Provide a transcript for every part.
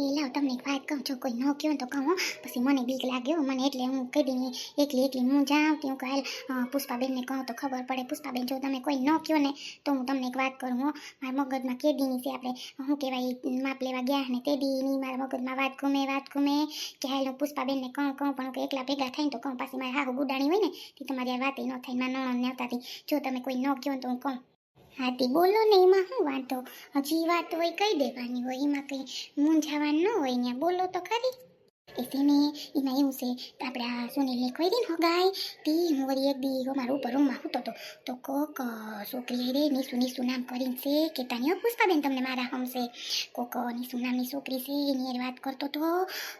એ લાવ તમને એક વાત કહું કોઈ ન કહો ને તો કહું પછી મને બીક લાગ્યો મને એટલે હું કહી દઈને એકલી એકલી હું જાઉં ત્યાં કાલ પુષ્પાબેનને કહું તો ખબર પડે. પુષ્પાબેન, જો તમે કોઈ ન કહો ને તો હું તમને એક વાત કરું, હો. મારા મગજમાં કેદીની છે આપણે. શું કહેવાય માપ લેવા ગયા ને તે દીની મારા મગજમાં વાત ઘૂમે વાત ઘૂમે. કે હાલ હું પુષ્પાબેનને કહું કહું, પણ એકલા ભેગા થાય ને તો કહું, પાછી મારે હાહુ ગુડાણી હોય ને તે તમારી વાત ન થાય મારા નણંદને આવતાથી જો તમે કોઈ ન કહો તો હું કહું. હાથી, બોલો ને, એમાં શું વાંધો? હજી વાત હોય, કહી દેવાની હોય, એમાં કંઈ મૂંઝાવાનું ન હોય ને બોલો તો ખરી. એને એમાં એવું છે કે આપણે આ સુનિલને કોઈ દિન ગાય તે હું વળી એક દી મારા ઉપર રૂમમાં હતો. તો કોક છોકરી રે નીસુ નીસુ નામ કરીને છે કે તાની પુષ્પાબેન તમને મારા હમશે. કોક નીસુ નામની છોકરી છે, એની વાત કરતો તો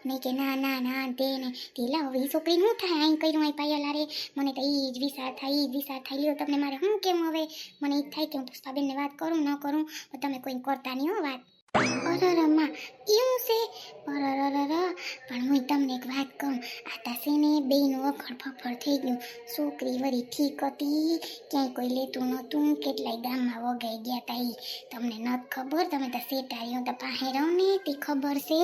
મેં કે ના ના ના તે ને તે લાવ, હવે એ છોકરી શું થાય? અહીં કર્યું અહીં પાયલા રે મને તો એ જ વિચાર થાય એ જ વિચાર થાય. લ્યો, તમને મારે શું કેમ હવે? મને એ થાય કે હું પુષ્પાબેનને વાત કરું, ન કરું? તમે કોઈ કરતા નહીં હો વાત. એવું છે? પણ હું તમને એક વાત કહું, આ તાસે ને બેયનું અખડ થઈ ગયું. છોકરી વળી ઠીક હતી, ક્યાંય કોઈ લેતું નહોતું, કેટલાય ગામમાં વગાઈ ગયા તા એ તમને નથી ખબર, તમે તો સેટારીઓ તો પાસે રહો ને, તે ખબર છે?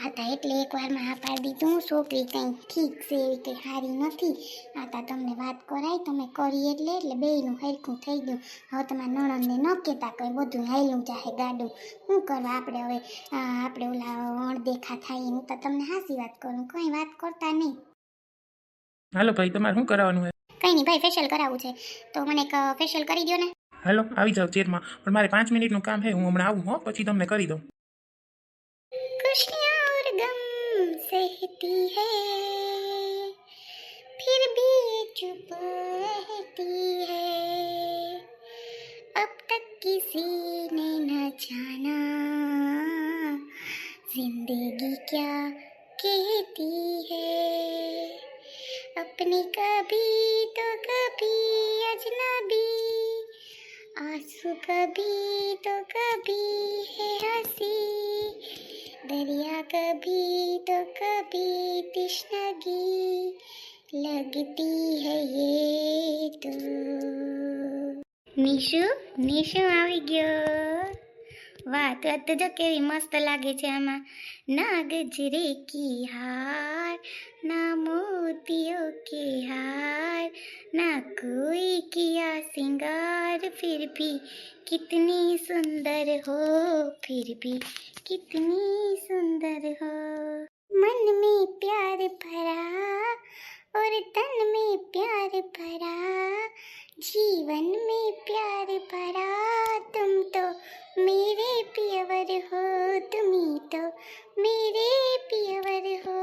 આ તા એટલે એકવારમાં હા પાડી દીધું, છોકરી કંઈ ઠીક છે એવી કંઈ સારી નથી. આ તા તમને વાત કરાય, તમે કરી એટલે એટલે બેયનું હરખું થઈ ગયું. હવે તમારા નણંદને ન કહેતા કંઈ બધું હાયલું ચાહે ગાડું. શું કરવા આપણે હવે આ આપણે ઓલા અણદેખા થાય હું તો તમને હાસી વાત કરું કંઈ વાત કરતા નહીં હાલો ભાઈ તમારે શું કરાવવાનું છે કંઈ નહીં ભાઈ ફેશિયલ કરાવવું છે તો મને એક ફેશિયલ કરી દો ને હાલો આવી જાઓ ચેરમાં પણ મારે પાંચ મિનિટનું કામ છે હું હમણાં આવું હો પછી તમને કરી દઉં खुशियाँ और गम सहती है फिर भी चुप रहती है अब तक किसी ने न जाना। ज़िंदगी क्या कहती है? अपनी कभी तो कभी अजनबी, आँसू कभी तो कभी है हँसी, दरिया कभी तो कभी तृष्णगी लगती है ये तो। નિશુ નિશુ આવી ગયો. વાત તો જો કેવી મસ્ત લાગે છે આમાં. નાગજરે કી હાર, ના મોતીઓ કે હાર, ના કોઈ કિયા સિંગાર ફિર ભી કિતની સુંદર હો, ફિર ભી કિતની સુંદર હો. મન મેં પ્યાર ભરા और तन में प्यार भरा जीवन में प्यार भरा तुम तो मेरे पियवर हो तुम ही तो मेरे पियवर हो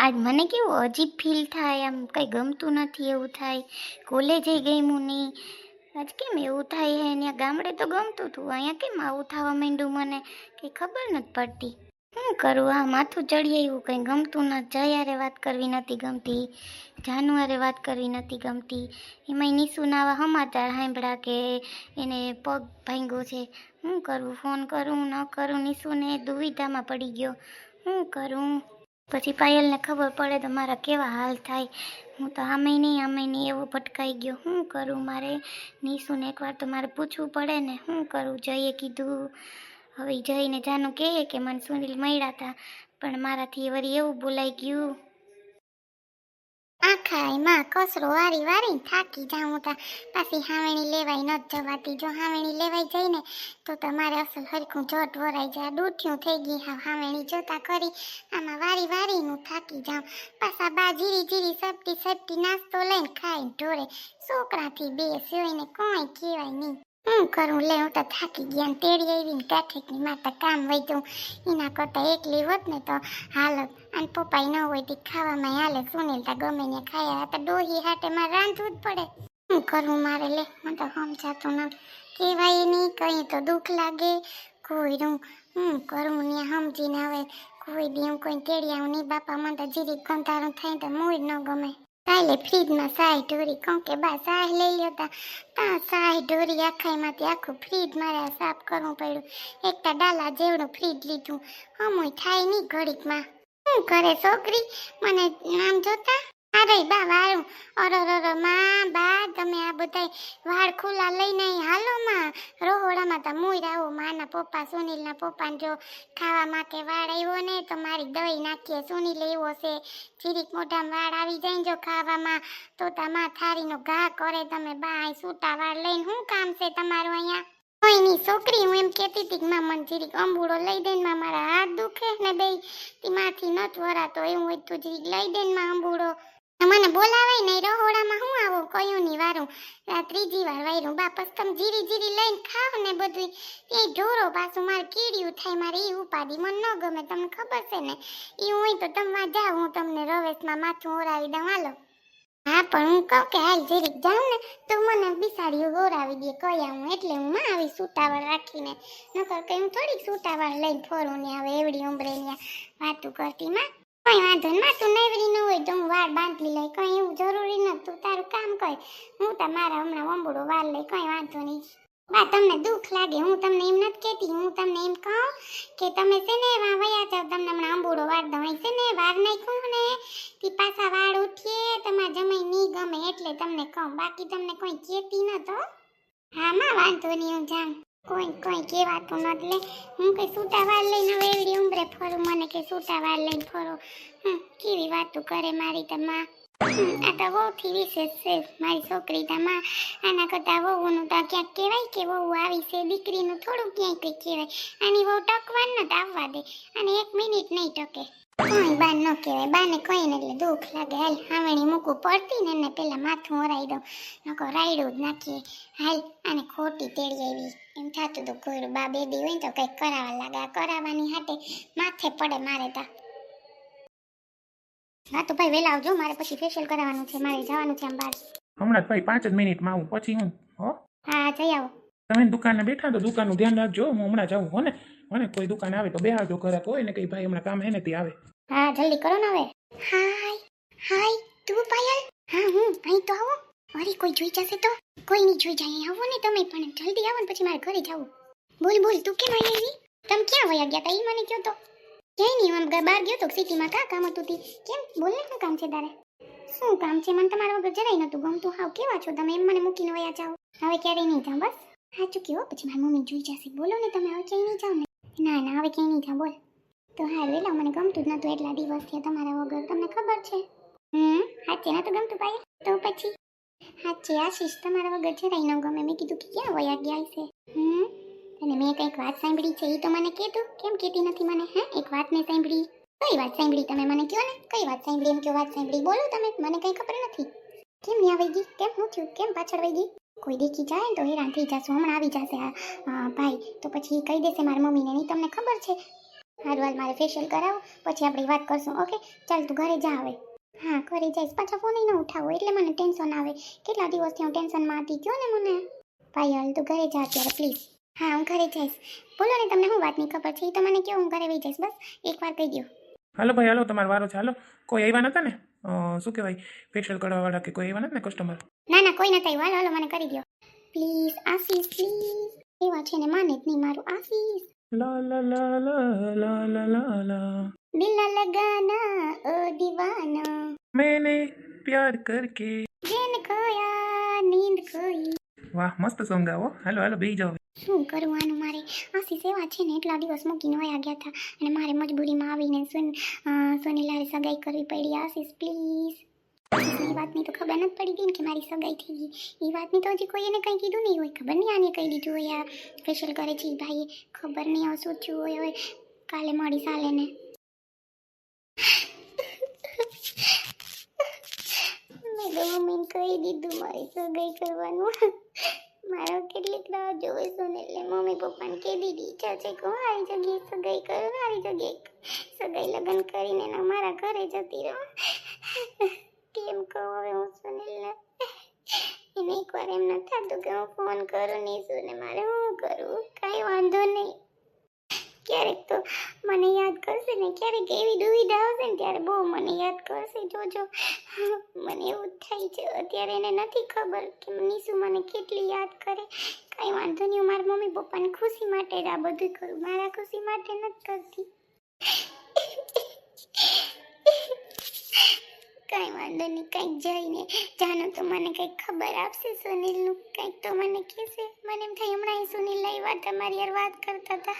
આજ મને કેવું અજીબ ફીલ થાય આમ કંઈ ગમતું નથી એવું થાય કોલેજે ગમ્યું નહીં આજ કેમ એવું થાય હે અહીંયા ગામડે તો ગમતું હતું અહીંયા કેમ આવું થવા માંડ્યું મને કંઈ ખબર નથી પડતી શું કરું? આ માથું ચડી એવું કંઈ ગમતું ન જયારે વાત કરવી નથી ગમતી જાનુઆરે વાત કરવી નથી ગમતી. એમાંય નિશુના આવા સમાચાર સાંભળા કે એને પગ ભાંગ્યો છે. શું કરવું ફોન કરું, ન કરું? નિશુને દુવિધામાં પડી ગયો. શું કરું? પછી પાયલને ખબર પડે તો મારા કેવા હાલ થાય. હું તો આમે નહીં આમે નહીં, એવો ભટકાઈ ગયો. શું કરું? મારે નિશુને એકવાર તો મારે પૂછવું પડે ને. શું કરું? જઈએ કીધું. હવે જઈને જાનું કહે કે મને સુનિલ મળ્યા હતા પણ મારાથી વળી એવું બોલાઈ ગયું. આખાય કસરો વારી વારી થાકી જાઉં તા. પાછી હાવેણી લેવાય ન જવાતી. જો હાવેણી લેવાય જાય ને તો તમારે અસલ હરખું જટ વરાઈ જાય. દૂઠિયું થઈ ગઈ હા હાવેણી જોતા કરી આમાં વારી વારીનું થાકી જાઉં. પાછા બા જીરી જીરી સપટી સપટી નાસ્તો લઈને ખાઈને ઢોરે. છોકરાથી બે સિવાયને કોઈ કહેવાય નહીં. હું કરું? લે, હું તો થાકી ગયા ને તેડી આવીને કાઠીકની માતા કામ વધ્યું. એના કરતાં એકલી હોત ને તો હાલત. અને પપ્પાઈ ન હોય તે ખાવામાં હાલે. સુનિલ તા ગમે ને ખાયા. તો ડોહી હાટે મારે રાંધવું જ પડે. શું કરવું મારે? લે મને તો સમજાતું ન કહેવાય નહીં, કંઈ તો દુઃખ લાગે. કોઈ રૂં હું કરું ને સમજીને હવે કોઈ દી હું કોઈ તેડી આવું નહીં. બાપા મને તો જીરી ગંધારું થાય તો મૂળ ન ગમે. કાલે ફ્રીજમાં સાય ઢોરી કહું કે બા સાહ લઈ લ્યો તા. તા સાય ઢોરી આખાઈમાંથી આખું ફ્રીજ મારે સાફ કરવું પડ્યું. એકતા ડાલા જેવડું ફ્રીજ લીધું. અમુય થાય નહીં ઘડીકમાં. શું કરે છોકરી? મને નામ જોતા? અરે બા વાળું અરરમાં, બા, તમે આ બધાય વાળ ખુલ્લા લઈને હાલો, માં. રોહોડામાં તો મુઈ માના પપ્પા સુનિલના પપ્પાને જો ખાવા માકે વાળ આવ્યો ને, તો મારી દહીં નાખીએ. સુનિલ એવો છે. જીરીક મોઢામાં વાળ આવી જાય ને જો ખાવામાં, તો તમા થારીનો ઘા કરે. તમે બા અહીં સૂટા વાળ લઈને શું કામ છે તમારું અહીંયા? કોઈની છોકરી, હું એમ કહેતી હતી કે માં જીરીક અંબુડો લઈ દે માં મારા હાથ દુખે ને બે તીમાંથી નથી વરાતો, એવું હોય તો જીરીક લઈ દે માં અંબુડો. મને બોલાવે નહીં, રહોડામાં હું આવું? કયું ની વારું આ ત્રીજી વાર વાયરું. બાપસ તમ જીરી જીરી લઈને ખાવ ને બધું એ ઢોરો પાછું મારે કીડ્યું થાય, મારે એ ઉપાડી. મને ન ગમે, તમને ખબર છે ને? એ હોય તો તમે માં જાઓ હું તમને રવેશમાં માથું ઓરાવી દઉં. હાલો. હા, પણ હું કહું કે હાલ જરીક જાઉં ને, તો મને બિસાડીઓ ઓરાવી દે. કયા હું? એટલે હું ના આવી સૂટાવાળ રાખીને. નકર કે હું થોડીક સૂટાવાળ લઈને ફરું ને આવે એવડી ઉંબરે વાતું કરતી માં. કોઈ વાંધો હું લઈ કઈ એવું જરૂરી નથી તું તારું કામ કર. હું તમારા હમણાં વંબુડો વાર લઈ કઈ વાંધો નહીં. બા, તમને દુઃખ લાગે. હું તમને એમ નથી કહેતી. હું તમને એમ કહું કે તમે છે ને એમાં વયા જાવ તમને હમણાં આંબોડો વાર દઉં. છે ને વાર નાખ્યું ને તે પાછા વાળ ઉઠીએ. તમારા જમાઈ નહીં ગમે એટલે તમને કહું. બાકી તમને કોઈ કહેતી નતો હા, માં, વાંધો નહીં, હું જાઉં. કોઈ કોઈ કહેવાતું ન એટલે હું કઈ સૂટા વાળ લઈને હવે એવડી ઉંમરે ફરું મને કે સૂટા વાળ લઈને ફરો. હમ, કેવી વાતો કરે મારી તમા આ તો વહુથી વિશેષ છે મારી છોકરી તમા આના કરતાં વહુનું તો ક્યાંક કહેવાય કે વહુ આવી છે દીકરીનું થોડું ક્યાંય કંઈ કહેવાય. આની વહુ ટકવાનું તો આવવા દે. અને એક મિનિટ નહીં ટકે. કોઈ બાન ન કહેવાય. બાને કહીને એટલે દુઃખ લાગે. હાલ હાવણી મૂકવું પડતી ને એને પેલા માથું ઓરાઈ દઉં. નકો રાયડું જ નાખીએ. હાલ આને ખોટી તેડી આવી એમ થતું હતું કોઈરું બા બેબી હોય ને તો કંઈક કરાવવા લાગે. આ કરાવવાની હાટે માથે પડે મારે તા. હા તો ભાઈ વહેલા આવજો. મારે પછી ફેશિયલ કરાવવાનું છે. મારે જવાનું છે આમ બહાર હમણાં જ ભાઈ પાંચ જ મિનિટમાં આવું. પછી હું હો? હા જઈ આવો. તમે દુકાને બેઠા તો દુકાનનું ધ્યાન રાખજો. હું હમણાં જાઉં હો ને? મને કોઈ દુકાન આવે તો બેહાડજો ઘરે કોઈ ને કઈ ભાઈ હમણાં કામ હે આવે. હા, જલ્દી કરો ને હવે. હાય હાય, તું પાયલ? હા, હું, અહીં તો આવો. અરે કોઈ જોઈ જશે તો? કોઈ નહીં જોઈ જાય આવો ને તમે પણ જલ્દી આવો ને પછી મારે ઘરે જવું બોલ બોલ, તું કેમ આવી આવી? તમે ક્યાં વયા ગયા તા? એ મને કહો તો. ક્યાંય નહીં, આમ બહાર ગયો તો સિટીમાં કા કામ હતું તી? કેમ? બોલ ને શું કામ છે તારે? શું કામ છે? મને તમારા વગર જરાય નતું ગમતું. હાવ, કેવા છો તમે? એમ મને મૂકીને વયા જાઓ. હવે ક્યારેય નહીં જાઓ બસ. હા ચૂક્યો પછી મારી મમ્મી જોઈ જશે. બોલો ને તમે, હવે ક્યાંય નહીં જાઓ ને. ના ના, હવે ક્યાંય નહીં જાઓ બોલ. તો હા લો મને ગમતું જ નતું એટલા દિવસ થયા તમારા વગર. તમને ખબર છે? હમ, હાચે તો ગમતું ભાઈ તો પછી? હાચે, આશીષ, તમારા વગર જરાય ન ગમે. મેં કીધું કે ક્યાં વયા ગયા છે હમ? અને મેં કંઈક વાત સાંભળી છે એ તો મને કહેતું. કેમ કહેતી નથી મને? હા, એક વાત મેં સાંભળી. કઈ વાત સાંભળી તમે મને કહો ને? કઈ વાત સાંભળી, એમ કયો વાત સાંભળી? બોલો તમે, મને કંઈ ખબર નથી. કેમ ન્યા આવી ગઈ? કેમ હું થયું? કેમ પાછળ વહી ગઈ? કોઈ દેખી જાય ને તો હેરાન થઈ જશે. હમણાં આવી જશે ભાઈ. તો પછી કહી દેશે મારી મમ્મીને. નહીં તમને ખબર છે? હારું હાલ મારે ફેશિયલ કરાવો. પછી આપણે વાત કરશું ઓકે? ચાલ તું ઘરે જા હવે. હા ઘરે જઈશ. પાછા ફોન ન ઉઠાવો એટલે મને ટેન્શન આવે. કેટલા દિવસથી હું ટેન્શનમાં હતી ગયો ને મને? ભાઈ હાલ તું ઘરે જા અત્યારે પ્લીઝ હા હું ઘરે જઈશ. બોલો ને તમને શું વાતની ખબર છે? એ તો મને કહો હું ઘરે વહી જઈશ બસ. એકવાર કહી દો હાલો ભાઈ હાલો તમારો વારો છે. હાલો. કોઈ આવ્યા નતા ને? શું કહેવાય? ફેશિયલ કરવાવાળા કે કોઈ આવ્યા નથી ને કસ્ટમર ના ના કોઈ નથી હાલો હાલો મને કરી દો પ્લીઝ આશીષ પ્લીઝ એવા છે ને માને જ નહીં મારું આશીષ લા લા લા લા લા લા લા લા. દિલ લગાના ઓ દીવાના. મેને પ્યાર કરકે. જેન ખોયા નીંદ ખોઈ. વાહ મસ્ત સોંગ આવો હાલો હાલો બેહી જાઓ શું કરવાનું મારે? આશીષ એવા છે ને એટલા દિવસ મૂકીને વયા ગયા હતા. અને મારે મજબૂરીમાં આવીને સુન અ, સગાઈ કરવી પડી. આશીષ પ્લીઝ વાતની તો ખબર નથી પડી ગઈ ને કે મારી સગાઈ થઈ ગઈ. એ વાતની તો હજી કોઈ એને કંઈ કીધું નહીં હોય. ખબર નહીં આને કહી દીધું હોય આ ફેશિયલ કરે છે ભાઈએ. ખબર નહીં હવે શું થયું હોય હવે. કાલે મળી સાલે ને. મેં તો મમ્મીને કહી દીધું મારી સગાઈ કરવાનું. મારો કેટલીક રાહ જોવે ને એટલે મમ્મી પપ્પાને કહી દીધી ઈચ્છા છે કે હું, આવી જગ્યાએ સગાઈ કરું, આવી જગ્યાએ સગાઈ લગ્ન કરીને મારા ઘરે જતી રહું. કેમ કહું હવે હું સુનિલને એને એકવાર એમ ન થતું કે હું ફોન કરું નહીં ને મારે હું કરું? કાંઈ વાંધો નહીં. ક્યારેક તો મને યાદ કરશે ને, ક્યારેક એવી દુવિધા આવશે ને ત્યારે બહુ મને યાદ કરશે. જોજો મને એવું થાય છે. અત્યારે એને નથી ખબર કે નીસુ મને કેટલી યાદ કરે. કાંઈ વાંધો નહીં મારા મમ્મી પપ્પાની ખુશી માટે જ આ બધું કરું. મારા ખુશી માટે નથી કરતી. કાંઈ વાંધો નહીં કંઈક જઈને જાનો તો મને કંઈક ખબર આપશે સુનિલનું, કંઈક તો મને કહેશે. મને એમ થાય હમણાં સુનિલ આવ્યા તમારી યાર વાત કરતા હતા.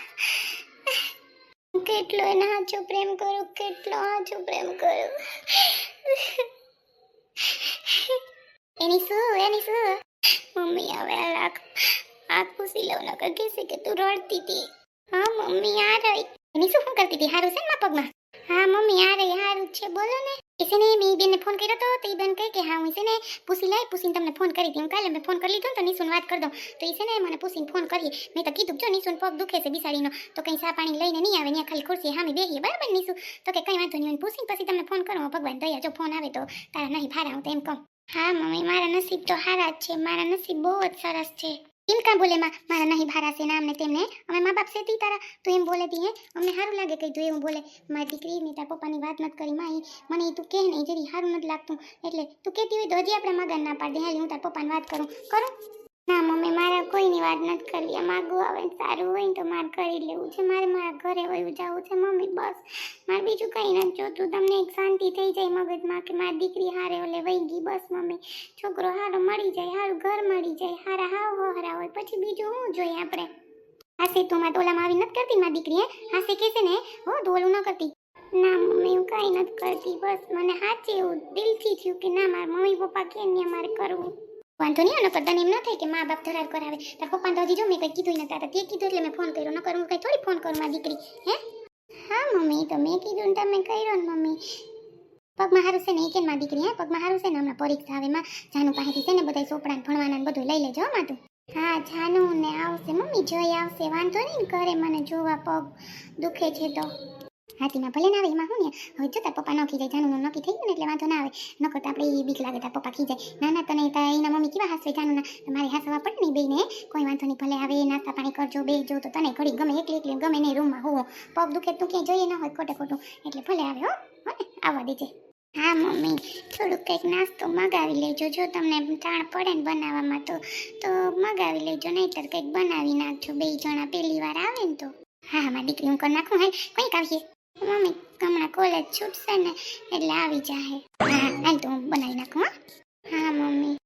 કેટલો એને હાચો પ્રેમ કરું, કેટલો હાચો પ્રેમ કરું. એની શું એની શું? મમ્મી, હવે આ રાખ આ ખુશી લઉં, નકર કહેશે કે તું રડતી હતી. હા, મમ્મી, આ રહી. એની શું કરતી હતી? હારું છે ને પગમાં? હા, મમ્મી, આ રહી, હારું છે. બોલો ને. એસે ને મેં ફોન કર્યો તો એ બેન કહે કે હા હું છે પૂછી લઈ પૂછીને તમને ફોન કરી દઉં કાલે મેં ફોન કરી લીધો તો નિશુન વાત કરી દઉં તો એ છે મને પૂછીને ફોન કરીએ મેં તો કીધું જો નિશુન પગ દુખે છે બિસાડીનો તો કંઈ સા પાણી લઈને નહીં આવે ત્યાં ખાલી ખુરશી હામી બેહીએ બરાબર નિશુ તો કે કંઈ વાંધો નહીં પૂછીને પછી તમને ફોન કરું ભગવાન દયા જો ફોન આવે તો તારા નહીં ફારા હું તો એમ કહું હા મમ્મી મારા નસીબ તો સારા જ છે મારા નસીબ બહુ જ સરસ છે કેમ કાં બોલે, માં, મારા નહીં ભારા છે ને તેમને? અમે મા બાપ સેતી તારા. તું એમ બોલે હે, અમને સારું લાગે કહી તું એવું બોલે મારી દીકરી ને તારા પપ્પાની વાત નથી કરી, માં મને તું કહે નહીં જરી સારું નથી લાગતું. એટલે તું કહેતી હોય તો હજી આપણે મગન ના પાડી હાલ હું તારા પપ્પાની વાત કરું. કરું. ના, મમ્મી, મારે કોઈની વાત નથી કરવી. માગું આવે સારું હોય તો મારે કરી લેવું છે. મારે મારા ઘરે વયું જવું છે, મમ્મી, બસ. મારે બીજું કંઈ નથી. જોતું તમને એક શાંતિ થઈ જાય મગજમાં કે મારી દીકરી હારે ઓલે વહી ગઈ, બસ, મમ્મી. છોકરો હારો મળી જાય, હારું ઘર મળી જાય, હારા હાવ હારા હોય. પછી બીજું શું જોઈએ આપણે? હાસે તું માં ટોલામાં આવી નથી કરતી મારી દીકરી, હે? હાસે કહેશે ને, હો ઓલું ન કરતી. ના, મમ્મી, હું કાંઈ નથી કરતી. બસ, મને સાચે એવું દિલથી થયું કે ના, મારા મમ્મી પપ્પા કે ને મારે કરવું. વાંધો નહીં નકર તને એમ ના થાય કે મા બાપ ધરાર કરાવે. તાર પપ્પા તો હજી જો મેં કંઈ કીધું નતા તે કીધું એટલે મેં ફોન કર્યો. ન હું કંઈ થોડી ફોન કરું મારી દીકરી, હે? હા, મમ્મી, તો મેં કીધું ને તમે કર્યો ને, મમ્મી. પગમાં હારું છે ને, એ માં દીકરી, હે? પગમાં હારું છે ને, હમણાં પરીક્ષા આવે, માં. જાનુ પાસેથી છે ને બધા ચોપડા ભણવાના બધું લઈ લેજો માં તું હા જાનું ને આવશે, મમ્મી, જોઈ આવશે. વાંધો નહીં ઘરે મને જોવા પગ દુખે છે તો. હાથીમાં ભલે ના આવે, એમાં હું ને? હવે જો તાર પપ્પા ન જાય જાનુનું નક્કી થઈ ગયું ને એટલે વાંધો ના આવે. નકર તો આપણે બીક લાગે તાર પપ્પા ખી જાય ના ના એના મમ્મી કેવા હાસવે જાનુના? તમારે હાસવા પડે ને બેને કોઈ વાંધો નહીં, ભલે આવે, નાસ્તા પાણી કરજો બે જો, તો તને ઘડી ગમે, એકલી એકલી ગમે નહીં રૂમમાં હોવો. પગ દુખે તું ક્યાંય જોઈએ ન હોય, ખોટે ખોટું. એટલે ભલે આવે, હો હો ને, આવવા દેજે. હા, મમ્મી, થોડુંક કંઈક નાસ્તો મગાવી લેજો. જો તમને જાણ પડે ને બનાવવામાં, તો તો મગાવી લેજો, નહીતર કંઈક બનાવી નાખજો. બે જણા પહેલી વાર આવે ને તો. હા હા, મારી દીકરી, હું કરી નાખું હાલ કંઈક આવીએ. મમ્મી હમણાં કોલેજ છૂટશે ને એટલે આવી જાહે. હા તો હું બનાવી નાખું હા, મમ્મી.